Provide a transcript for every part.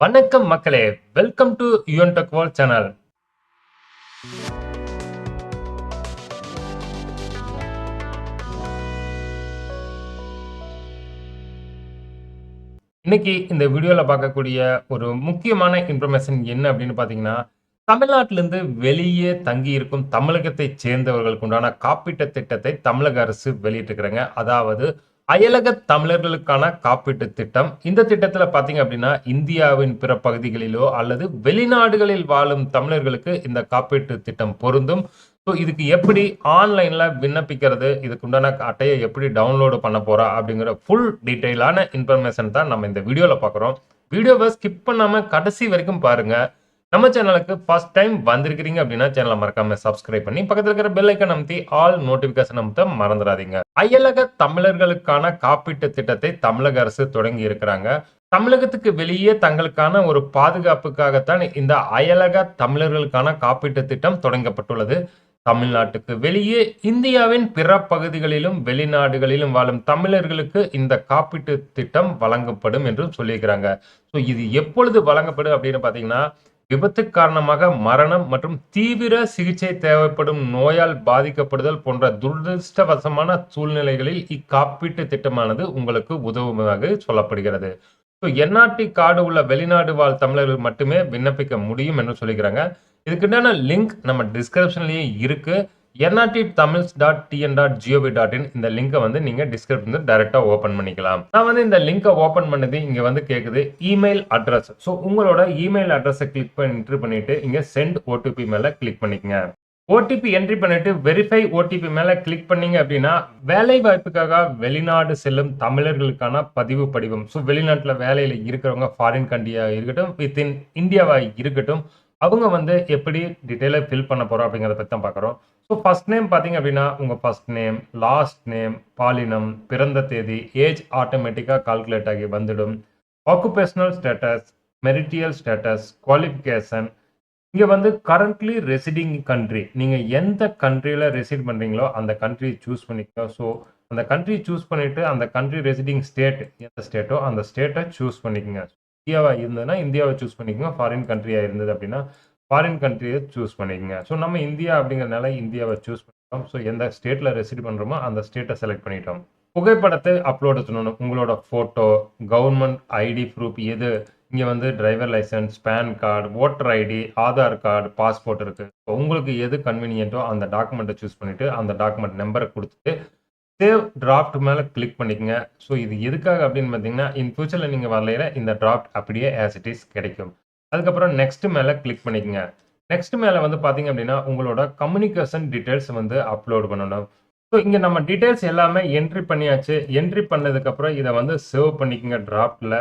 வணக்கம் மக்களே welcome to Yuvan tech world channel இன்னைக்கு இந்த வீடியோவில் பார்க்கக்கூடிய ஒரு முக்கியமான இன்ஃபர்மேஷன் என்ன அப்படின்னு பார்த்தீங்கன்னா தமிழ்நாட்டிலிருந்து வெளியே தங்கி இருக்கும் தமிழகத்தை சேர்ந்தவர்களுக்கு உண்டான காப்பீட்டு திட்டத்தை தமிழக அரசு வெளியிட்டிருக்கிறாங்க. அதாவது அயலக தமிழர்களுக்கான காப்பீட்டு திட்டம். இந்த திட்டத்தில் பார்த்தீங்க அப்படின்னா இந்தியாவின் பிற பகுதிகளிலோ அல்லது வெளிநாடுகளில் வாழும் தமிழர்களுக்கு இந்த காப்பீட்டு திட்டம் பொருந்தும். ஸோ இதுக்கு எப்படி ஆன்லைனில் விண்ணப்பிக்கிறது? இதுக்கு உண்டான அட்டையை எப்படி டவுன்லோடு பண்ண போகிறா அப்படிங்கிற ஃபுல் டீட்டெயிலான இன்ஃபர்மேஷன் தான் நம்ம இந்த வீடியோவில் பார்க்குறோம் வீடியோவை ஸ்கிப் பண்ணாமல் கடைசி வரைக்கும் பாருங்கள் நம்ம சேனலுக்கு ஃபர்ஸ்ட் டைம் வந்திருக்கிறீங்க அப்படின்னா சேனலை மறக்காம சப்ஸ்கிரைப் பண்ணி பக்கத்தில் இருக்கிற பெல் ஐக்கன் அமைத்தி ஆல் நோட்டிபிகேஷன் அமைத்த மறந்துடாதீங்க. அயலக தமிழர்களுக்கான காப்பீட்டு திட்டத்தை தமிழக அரசு தொடங்கி இருக்கிறாங்க. தமிழகத்துக்கு வெளியே தங்களுக்கான ஒரு பாதுகாப்புக்காகத்தான் இந்த அயலக தமிழர்களுக்கான காப்பீட்டு திட்டம் தொடங்கப்பட்டுள்ளது. தமிழ்நாட்டுக்கு வெளியே இந்தியாவின் பிற பகுதிகளிலும் வெளிநாடுகளிலும் வாழும் தமிழர்களுக்கு இந்த காப்பீட்டு திட்டம் வழங்கப்படும் என்றும் சொல்லியிருக்கிறாங்க. ஸோ இது எப்பொழுது வழங்கப்படும் அப்படின்னு பார்த்தீங்கன்னா விபத்து காரணமாக மரணம் மற்றும் தீவிர சிகிச்சை தேவைப்படும் நோயால் பாதிக்கப்படுதல் போன்ற துரதிருஷ்டவசமான சூழ்நிலைகளில் இக்காப்பீட்டு திட்டமானது உங்களுக்கு உதவுவதாக சொல்லப்படுகிறது. ஸோ என்ஆர்டி கார்டு உள்ள வெளிநாடு வாழ் தமிழர்கள் மட்டுமே விண்ணப்பிக்க முடியும் என்று சொல்லிக்கிறாங்க. இதுக்குண்டான லிங்க் நம்ம டிஸ்கிரிப்ஷன்லேயே இருக்கு. NRT Tamils dot TN dot GOV dot in இந்த லிங்கை வந்து நீங்கள் டிஸ்கிரிப்ஷன் டேரெக்டாக ஓப்பன் பண்ணிக்கலாம். நான் வந்து இந்த லிங்கை ஓப்பன் பண்ணது இங்கே வந்து கேட்குது இமெயில் அட்ரஸ் ஸோ உங்களோட இமெயில் அட்ரஸை கிளிக் பண்ணி என்ட்ரி பண்ணிட்டு இங்கே சென்ட் ஓடிபி மேலே கிளிக் பண்ணிக்கங்க. ஓடிபி என்ட்ரி பண்ணிட்டு வெரிஃபை ஓடிபி மேலே கிளிக் பண்ணீங்க அப்படின்னா வேலை வாய்ப்புக்காக வெளிநாடு செல்லும் தமிழர்களுக்கான பதிவு படிவம். ஸோ வெளிநாட்டில் வேலையில் இருக்கிறவங்க ஃபாரின் கண்ட்ரியாக இருக்கட்டும் வித்தின் இந்தியாவாக இருக்கட்டும் அவங்க வந்து எப்படி டீட்டெயிலாக ஃபில் பண்ண போகிறோம் அப்படிங்கிறத பற்றி தான் பார்க்குறோம். ஸோ ஃபர்ஸ்ட் நேம் பார்த்தீங்க அப்படின்னா உங்கள் ஃபஸ்ட் நேம் லாஸ்ட் நேம் பாலினம் பிறந்த தேதி ஏஜ் ஆட்டோமேட்டிக்காக கால்குலேட் ஆகி வந்துடும். Occupational status marital status qualification இங்கே வந்து கரண்ட்லி ரெசிடிங் கண்ட்ரி நீங்கள் எந்த கண்ட்ரியில் ரெசிட் பண்ணுறீங்களோ அந்த கண்ட்ரி சூஸ் பண்ணிக்கோ ஸோ அந்த கண்ட்ரி சூஸ் பண்ணிவிட்டு அந்த கண்ட்ரி ரெசிடிங் ஸ்டேட் எந்த ஸ்டேட்டோ அந்த ஸ்டேட்டை சூஸ் பண்ணிக்கோங்க. இந்தியாவாக இருந்ததுன்னா இந்தியாவை சூஸ் பண்ணிக்கோங்க. ஃபாரின் கண்ட்ரியாக இருந்தது அப்படின்னா ஃபாரின் கண்ட்ரியை சூஸ் பண்ணிக்கோங்க. ஸோ நம்ம இந்தியா அப்படிங்கிறனால இந்தியாவை சூஸ் பண்ணிட்டோம். ஸோ எந்த ஸ்டேட்டில் ரெசிட் பண்ணுறோமோ அந்த ஸ்டேட்டை செலக்ட் பண்ணிட்டோம். புகைப்படத்தை அப்லோடு பண்ணணும். உங்களோட ஃபோட்டோ கவர்மெண்ட் ஐடி ப்ரூஃப் எது? இங்கே வந்து driver license pan card voter ID Aadhaar card passport இருக்குது உங்களுக்கு எது கன்வீனியன்ட்டோ அந்த டாக்குமெண்ட்டை சூஸ் பண்ணிவிட்டு அந்த டாக்குமெண்ட் நம்பரை கொடுத்துட்டு சேவ் டிராஃப்ட் மேலே கிளிக் பண்ணிக்கங்க. ஸோ இது எதுக்காக அப்படின்னு பார்த்தீங்கன்னா இன் ஃபியூச்சரில் நீங்கள் வரலையில இந்த டிராஃப்ட் அப்படியே ஆஸ் இட் இஸ் கிடைக்கும். அதுக்கப்புறம் நெக்ஸ்ட் மேலே கிளிக் பண்ணிக்கங்க. நெக்ஸ்ட் மேலே வந்து பார்த்தீங்க அப்படின்னா உங்களோட கம்யூனிகேஷன் டீட்டெயில்ஸ் வந்து அப்லோட் பண்ணணும். ஸோ இங்கே நம்ம டீட்டெயில்ஸ் எல்லாமே என்ட்ரி பண்ணியாச்சு. என்ட்ரி பண்ணதுக்கப்புறம் இதை வந்து சேவ் பண்ணிக்கங்க டிராஃப்டில்.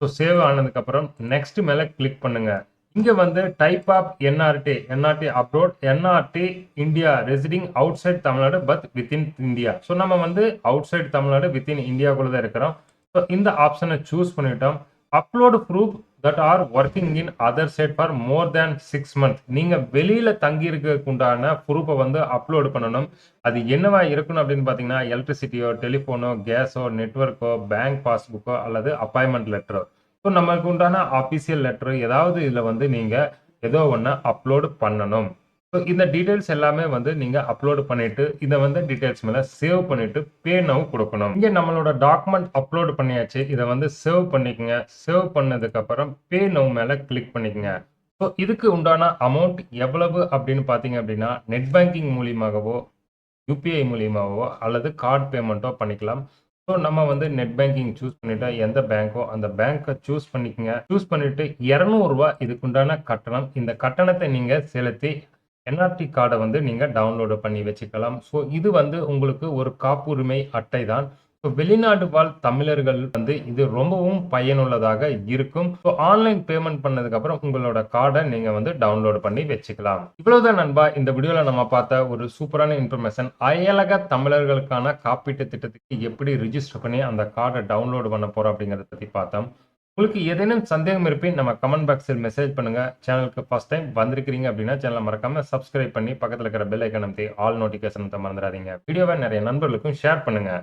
ஸோ சேவ் ஆனதுக்கப்புறம் நெக்ஸ்ட் மேலே கிளிக் பண்ணுங்கள் இங்கே வந்து type of NRT NRT abroad NRT India residing outside Tamil Nadu but within India so நம்ம வந்து அவுட் சைட் தமிழ்நாடு வித்தின் இந்தியாக்குள்ளே தான் இருக்கிறோம். ஸோ இந்த ஆப்ஷனை சூஸ் பண்ணிட்டோம். Upload proof that are working in other side for more than six month நீங்கள் வெளியில் தங்கியிருக்கக்குண்டான ப்ரூஃபை வந்து அப்லோடு பண்ணணும். அது என்னவா இருக்கணும் அப்படின்னு பார்த்தீங்கன்னா எலக்ட்ரிசிட்டியோ டெலிஃபோனோ கேஸோ நெட்ஒர்க்கோ பேங்க் பாஸ்புக்கோ அல்லது அப்பாயின்மெண்ட் லெட்டரோ ஸோ நமக்கு உண்டான ஆஃபீஷியல் லெட்டர் ஏதாவது இதில் வந்து நீங்கள் ஏதோ ஒன்று அப்லோடு பண்ணணும். ஸோ இந்த டீட்டெயில்ஸ் எல்லாமே வந்து நீங்கள் அப்லோடு பண்ணிவிட்டு இதை வந்து டீட்டெயில்ஸ் மேலே சேவ் பண்ணிவிட்டு பே நவ் கொடுக்கணும். இங்கே நம்மளோட டாக்குமெண்ட் அப்லோடு பண்ணியாச்சு. இதை வந்து சேவ் பண்ணிக்கங்க. சேவ் பண்ணதுக்கப்புறம் பே நவ் மேலே கிளிக் பண்ணிக்கோங்க. ஸோ இதுக்கு உண்டான அமௌண்ட் எவ்வளவு அப்படின்னு பார்த்தீங்க அப்படின்னா நெட் பேங்கிங் மூலியமாகவோ யூபிஐ மூலியமாகவோ அல்லது கார்டு பேமெண்ட்டோ பண்ணிக்கலாம். ஸோ நம்ம வந்து நெட் பேங்கிங் சூஸ் பண்ணிட்டா எந்த பேங்க்கோ அந்த பேங்க்கை சூஸ் பண்ணிக்கங்க. சூஸ் பண்ணிட்டு இரநூறுவா இதுக்குண்டான கட்டணம். இந்த கட்டணத்தை நீங்கள் செலுத்தி என்ஆர்டி கார்டை வந்து நீங்கள் டவுன்லோடு பண்ணி வச்சுக்கலாம். ஸோ இது வந்து உங்களுக்கு ஒரு காப்புரிமை அட்டை தான் ஸோ வெளிநாடு வாழ் தமிழர்கள் வந்து இது ரொம்பவும் பயனுள்ளதாக இருக்கும். ஸோ ஆன்லைன் பேமெண்ட் பண்ணதுக்கப்புறம் உங்களோட கார்டை நீங்கள் வந்து டவுன்லோடு பண்ணி வச்சுக்கலாம். இவ்வளோதான் நண்பா. இந்த வீடியோவில் நம்ம பார்த்த ஒரு சூப்பரான இன்ஃபர்மேஷன் அயலக தமிழர்களுக்கான காப்பீட்டு திட்டத்துக்கு எப்படி ரிஜிஸ்டர் பண்ணி அந்த கார்டை டவுன்லோடு பண்ண போகிறோம் அப்படிங்கிறத பற்றி பார்த்தோம். உங்களுக்கு ஏதேனும் சந்தேகம் இருப்பின் நம்ம கமெண்ட் பாக்ஸில் மெசேஜ் பண்ணுங்க. சேனலுக்கு ஃபர்ஸ்ட் டைம் வந்திருக்கிறீங்க அப்படின்னா சேனலை மறக்காமல் சப்ஸ்கிரைப் பண்ணி பக்கத்தில் இருக்கிற பெல் ஐக்கன் அமைத்து ஆல் நோட்டிஃபிகேஷன் மறந்துடாதீங்க. வீடியோவை நிறைய நண்பர்களுக்கும் ஷேர் பண்ணுங்கள்